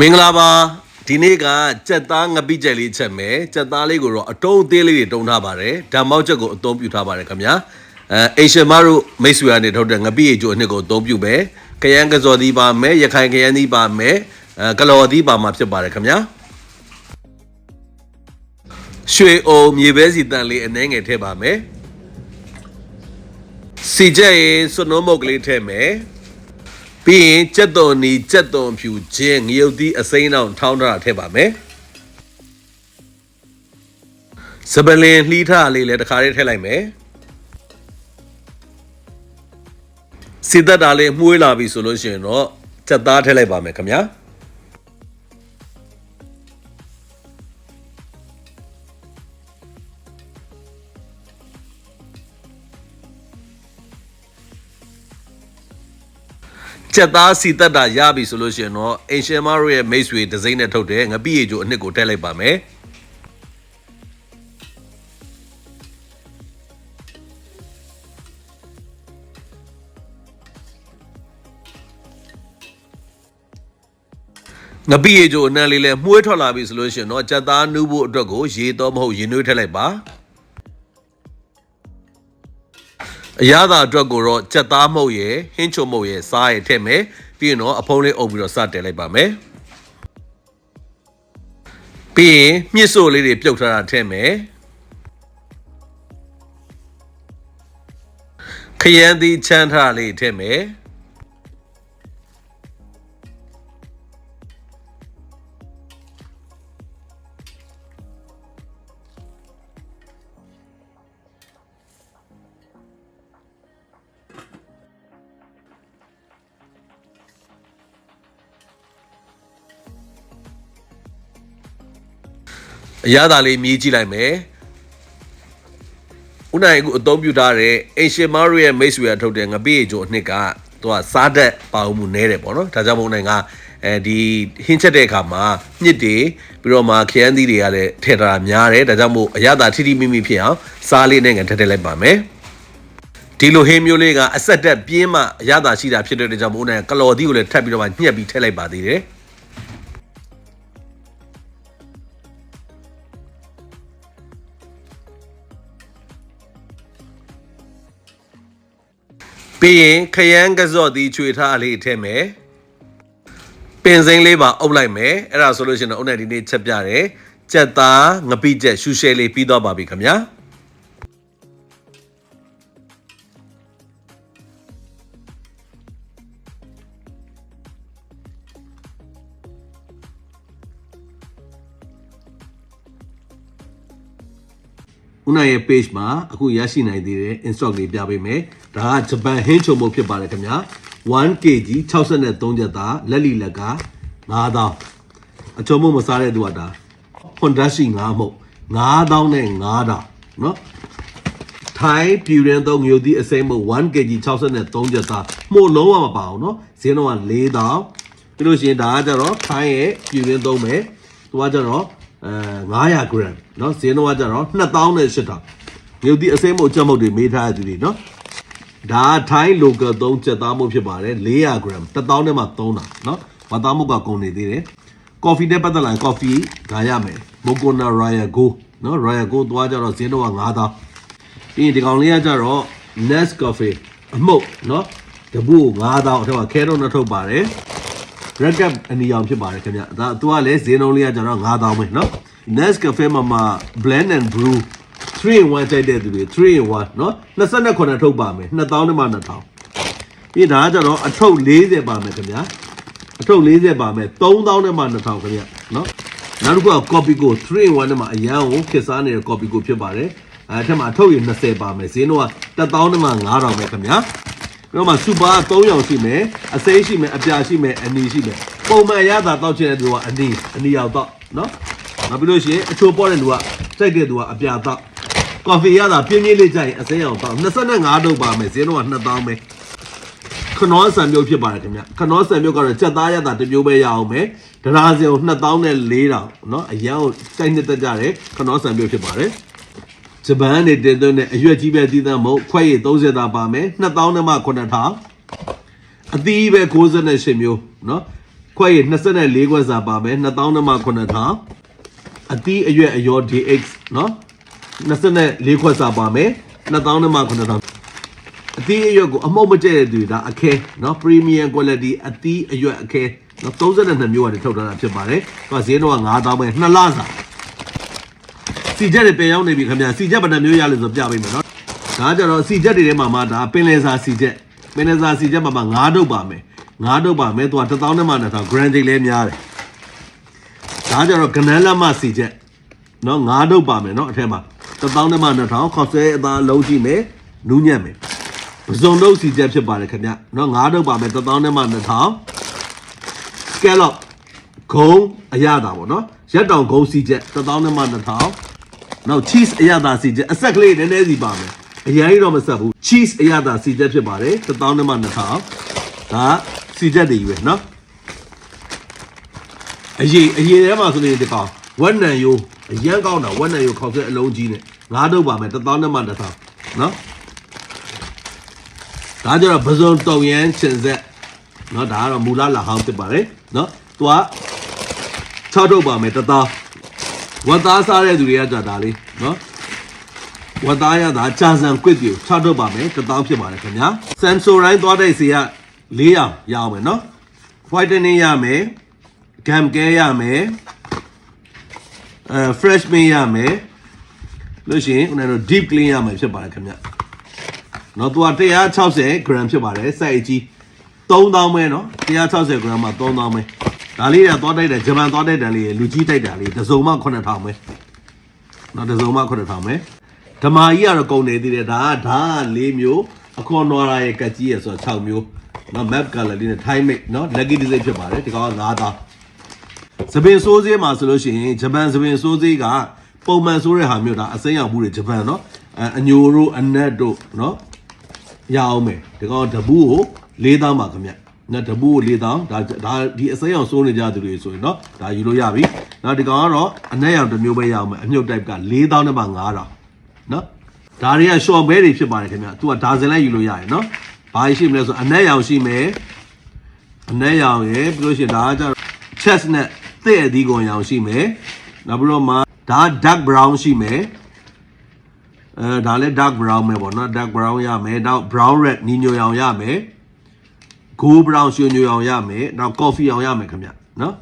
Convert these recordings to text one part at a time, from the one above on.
မင်္ဂလာပါဒီနေ့ကကြက်သားငပိကြက်လေးချက်မယ်ကြက်သားလေးကိုတော့အတုံးအသေးလေးတွေတုံးထားပါတယ်ဓာတ်မောက်ချက်ကိုအသုံးပြုထားပါတယ်ခင်ဗျာအဲအေရှင်မတို့မိတ်ဆွေကနေထုတ်တဲ့ငပိရေကျိုးအနှစ်ကိုအသုံးပြုမယ်ကယန်းကစော်သီးပါမယ်ရခိုင်ကယန်းသီးပါမယ်အဲကလော်သီးပါမှာဖြစ်ပါတယ်ခင်ဗျာရွှေအုံမြေပဲစီတန်လေးအနှဲငယ်ထည့်ပါမယ်စီချက်ရေစွနုံးမုတ်ကလေးထည့်မယ် ပြီးရင်ကြက်သွန်နီကြက်သွန်ဖြူချင်းငရုတ်သီးအစိမ်းအောင်ထောင်းထားတာထည့်ပါမယ်စပလင်လှီးထားလေးလည်းတစ်ခါလေးထည့်လိုက်မယ်စီသက်တာလေးမှုေးလာပြီဆိုလို့ရှိရင်တော့ကြက်သားထည့်လိုက်ပါမယ်ခင်ဗျာ ကြက်သားစီသက်တာရပြီဆိုလို့ရှိရင်တော့အင်ရှင်မတို့ရဲ့မိတ်ဆွေဒီဇိုင်းနဲ့ထုတ်တဲ့ငပိရေကျိုးအနှစ်ကိုထည့်လိုက်ပါမယ်ငပိရေကျိုးအနှံလေးလည်းမှုေးထွက်လာပြီဆိုလို့ရှိရင်တော့ကြက်သားနူးဖို့အတွက်ကိုရေတော့မဟုတ်ရေနွေးထည့်လိုက်ပါ အရသာအတွက်ကိုတော့ကြက်သားမှုတ်ရယ်ဟင်းချုံမှုတ်ရယ်စားရယ်ထည့်မယ်ပြီးရင်တော့အဖုံးလေးအုပ်ပြီးတော့စတင်လိုက်ပါမယ်ပြီးရင်မြစ်စို့လေးတွေပြုတ်ထားတာထည့်မယ်ခရမ်းသီးချမ်းထားတာလေးထည့်မယ် အရသာလေးမြည်ကြည့်လိုက်မယ်ဦးနိုင်အခုအသုံးပြုထားတဲ့အင်ရှင်မားတို့ရဲ့မိတ်ဆွေရထုတ်တဲ့ငပိရေကျိုးအနှစ်ကသူကစားတတ်ပါမှုနဲတယ်ပေါ့နော်ဒါကြောင့်မို့ဦးနိုင်ကအဲဒီဟင်းချက်တဲ့အခါမှာညစ်တွေပြီးတော့မှခရမ်းသီးတွေကလည်းထည့်ထားတာများတယ်ဒါကြောင့်မို့အရသာထိထိမိမိဖြစ်အောင်စားလေးနဲ့ငထည့်ထည့်လိုက်ပါမယ်ဒီလိုဟင်းမျိုးလေးကအဆက်တက်ပြင်းမှအရသာရှိတာဖြစ်တဲ့အတွက်ကြောင့်မို့ဦးနိုင်ကကလော်သီးကိုလည်းထပ်ပြီးတော့မှညှက်ပြီးထည့်လိုက်ပါသေးတယ် ပြီးရင်ခရမ်းကစော့သီးချွေထားလေးထည့်မယ်ပင်စိမ်းလေးပါအုပ်လိုက်မယ်အဲ့ဒါဆိုလို့ရှိရင်တော့အုပ်နဲ့ဒီနေ့ချက်ပြတယ်ကြက်သားငပိကြက်ရှူရှဲလေးပြီးတော့ပါပြီခင်ဗျာ ဦးနိုင်ရဲ့ page မှာအခုရရှိနိုင်သေးတဲ့ instock လေးပြပေးမယ်ဒါကဂျပန်ဟင်းချုံမုတ်ဖြစ်ပါတယ်ခင်ဗျာ 1kg 63ချက်သားလက်လီလက်က9000အချုံမုတ်မစားတဲ့သူကဒါဟွန်ဒါရှိ9မုတ်9000နဲ့9000နော်ထိုင်းပြည်ရန်သုံးမြို့ဒီအစိမ်းမုတ် 1kg 63ချက်သားမှုလုံးဝမပါအောင်နော်ဈေးတော့က4000ပြီးလို့ရှိရင်ဒါကကြတော့ထိုင်းရဲ့ပြည်ရန်သုံးမယ်သူကကြတော့ အဲ900 gram เนาะဈေးနှုန်းကကြတော့2000နဲ့8000ငရုတ်သီးအစိမ်းမုတ်ကြက်မုတ်တွေမေးထားတဲ့သူတွေเนาะ ဒါထိုင်း local သုံးချက်သားမှုဖြစ်ပါတယ်400 gram 1000နဲ့မှ3တာเนาะမသားမှုကကုန်နေသေးတယ် coffee နဲ့ပတ်သက်လာရင် coffee ဒါရမယ် Moccona Royal Go เนาะ Royal Go သွားကြတော့ဈေးတော့9000ပြီးရင်ဒီကောင်လေးကကြတော့ Nescafe အမှုတ်เนาะတပူ9000အထက်ကခဲတော့နှစ်ထုတ်ပါတယ် red cap အနီအောင်ဖြစ်ပါတယ်ခင်ဗျဒါသူကလည်းဈေးနှုန်းလေးကကျတော့9000ပဲเนาะ Nescafe မှာမှာ blend and brew 3 in 1ကြိုက်တဲ့သူတွေ3 in 1เนาะ29ထုတ်ပါမယ်2000နဲ့မှ2000ပြီးဒါကကျတော့အထုပ်40ပါမယ်ခင်ဗျာအထုပ်40ပါမယ်3000နဲ့မှ2000ခင်ဗျเนาะနောက်တစ်ခုက copy co 3 in 1နဲ့မှအရန်ကိုခစ်စားနေတဲ့ copy co ဖြစ်ပါတယ်အဲထက်မှာအထုပ်ရ20ပါမယ်ဈေးနှုန်းက1000နဲ့မှ9000ပဲခင်ဗျာ ပြီးတော့မှစူပါ3ရောင်ရှိမယ်အစိမ်းရှိမယ်အပြာရှိမယ်အနီရှိမယ်ပုံမှန်ရတာတောက်ချင်တဲ့သူကအနီအနီရောက်တော့เนาะနောက်ပြီးလို့ရှိရင်အချိုးပေါ်တဲ့လူကစိတ်တဲ့သူကအပြာတော့ကော်ဖီရတာပြင်းပြင်းလေးကြိုက်ရင်အစိမ်းအောင်တော့25တုပ်ပါမယ်ဈေးနှုန်းက2000ပဲခနောဆန်မျိုးဖြစ်ပါတယ်ခင်ဗျခနောဆန်မျိုးကတော့စက်သားရတာတစ်မျိုးပဲရအောင်မယ်ဒရာစင်ကို2000နဲ့4000เนาะအရန်ကိုစိုက်နှစ်သက်ကြတယ်ခနောဆန်မျိုးဖြစ်ပါတယ် ဂျပန်နဲ့တင်သွင်းတဲ့အရွက်ကြီးပဲသီးသန့်မို့ခွက်ရည်30သာပါမယ်2000နဲ့မှ9000အသီးပဲ98မျိုးနော်ခွက်ရည်24ခွက်စာပါမယ်2000နဲ့မှ9000အသီးအရွက်အရော DX နော်24ခွက်စာပါမယ်2000နဲ့မှ9000အသီးအရွက်ကိုအမှုတ်မကျတဲ့သူဒါအခဲနော် premium quality အသီးအရွက်အခဲနော်32မျိုးကနေထုတ်ထားတာဖြစ်ပါတယ်။ဒါဈေးတော့9000ပဲ2လစာ စီချက်တွေပယ်ရောက်နေပြီခင်ဗျာစီချက်ဘယ်နှမျိုးရလဲဆိုပြပေးမယ်နော်ဒါကြတော့စီချက်တွေထဲမှာမှဒါပင်လယ်စာစီချက်ပင်လယ်စာစီချက်မှာမှ9တုပ်ပါမယ်9တုပ်ပါမယ်သူက1000နဲ့မှ2000 grand ကြီးလဲများတယ်ဒါကြတော့ကနန်းလက်မစီချက်နော်9တုပ်ပါမယ်နော်အထက်မှာ1000နဲ့မှ2000ခေါက်ဆဲအသားလုံးကြည့်မယ်နူးညံ့မယ်ပစုံတုပ်စီချက်ဖြစ်ပါတယ်ခင်ဗျာနော်9တုပ်ပါမယ်1000နဲ့မှ2000 scallop ဂုံအရတာပေါ့နော်ရက်တောင်ဂုံစီချက်1000နဲ့မှ2000 နောက် cheese အရသာစီချက်အဆက်ကလေးနည်းနည်းစီပါမယ်အရင်ကြီးတော့မဆက်ဘူး cheese အရသာစီချက်ဖြစ်ပါတယ်1000နဲ့မှ2000ဒါစီချက်တွေကြီးပဲเนาะအရေးအရေးထဲမှာဆိုရင်ဒီကောင်ဝက်နံယိုအရန်ကောင်းတာဝက်နံယိုခေါက်ဆက်အလုံးကြီးနဲ့9တုပ်ပါမယ်1000နဲ့မှ2000เนาะ ဒါကြတော့ပစုံတုံရန်ချင်ဆက်เนาะဒါကတော့မူလလာဟောင်းဖြစ်ပါတယ်เนาะသူက6ထုတ်ပါမယ်တသား ဝတ်သားစားတဲ့သူတွေကကြတာလေးနော်ဝတ်သားရတာကြာစံကွစ်ပြူချတော့ပါမယ်တသောဖြစ်ပါတယ်ခင်ဗျာဆန်ဆိုရိုင်းသွားတဲ့စီက၄ရောင်ရအောင်မယ်နော် whitening ရမယ်ဂမ်ကဲရမယ်အဲ fresh min ရမယ်လို့ရှိရင်ဦးနိုင်တို့ deep clean ရမယ်ဖြစ်ပါတယ်ခင်ဗျနော်သူက160 gram ဖြစ်ပါတယ်စိုက်အကြီး3000ပဲနော်160 gram မှာ3000ပဲ ဒါလေးကသွားတိုက်တယ်ဂျပန်သွားတိုက်တယ်လေးလူကြီးတိုက်တာလေးတစ်စုံမှ9000ပဲနော်တစ်စုံမှ9000ပဲဓမာကြီးကတော့ကုန်နေသေးတယ်ဒါကဒါက၄မျိုးအခွန်နွားရာရဲ့ကက်ကြီးရယ်ဆိုတော့6မျိုးနော် map color လေးနဲ့ time mate နော် lucky design ဖြစ်ပါတယ်ဒီကောင်က9000စပင်စိုးစေးမှာဆိုလို့ရှိရင်ဂျပန်စပင်စိုးစေးကပုံမှန်ဆိုးတဲ့ဟာမျိုးဒါအစိမ်းရောက်ဘူးတွေဂျပန်နော်အအညိုတို့အနက်တို့နော်ရအောင်မယ်ဒီကောင်တပူးကို4000ပါခင်ဗျ နော်တပူးကို4000ဒါဒါဒီအစိမ်းအောင်စိုးနေကြသူတွေဆိုရင်နော်ဒါယူလို့ရပြီနော်ဒီကောင်ကတော့အနက်ရောင်တစ်မျိုးပဲရအောင်မယ်အမြုပ် type က4000နဲ့ပါ9000နော်ဒါတွေက short ဘဲတွေဖြစ်ပါတယ်ခင်ဗျသူကဒါဇင်လိုက်ယူလို့ရတယ်နော်ဘာရှိမလဲဆိုအနက်ရောင်ရှိမယ်အနက်ရောင်ရယ်ပြီးလို့ရှိရင်ဒါကကျတော့ chest နဲ့တဲ့အသီးကုန်ရောင်ရှိမယ်နောက်ပြီးတော့မှဒါ dark brown ရှိမယ်အဲဒါလည်း dark brown ပဲပေါ့နော် dark brown ရမယ်နောက် brown red နီညိုရောင်ရမယ် gold brown ရွှေညိုရောင်ရမယ်နောက် coffee ရောင်ရမယ်ခင်ဗျနော်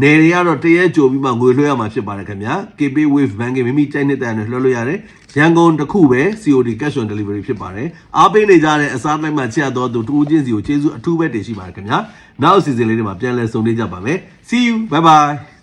နယ်တွေကတော့တရက်ကြိုပြီးမှငွေလွှဲရမှာဖြစ်ပါတယ်ခင်ဗျ KP Wave Bank မိမိကြိုက်နေတဲ့နဲ့လွှဲလို့ရတယ်ရန်ကုန်တစ်ခုပဲ COD cash on delivery ဖြစ်ပါတယ်အားပေးနေကြတဲ့အစားလိုက်မှချက်တော်သူတူးချင်းစီကိုကျေးဇူးအထူးပဲတင်ရှိပါတယ်ခင်ဗျနောက်အစီအစဉ်လေးတွေမှာပြန်လည်ဆုံနေကြပါမယ် see you bye bye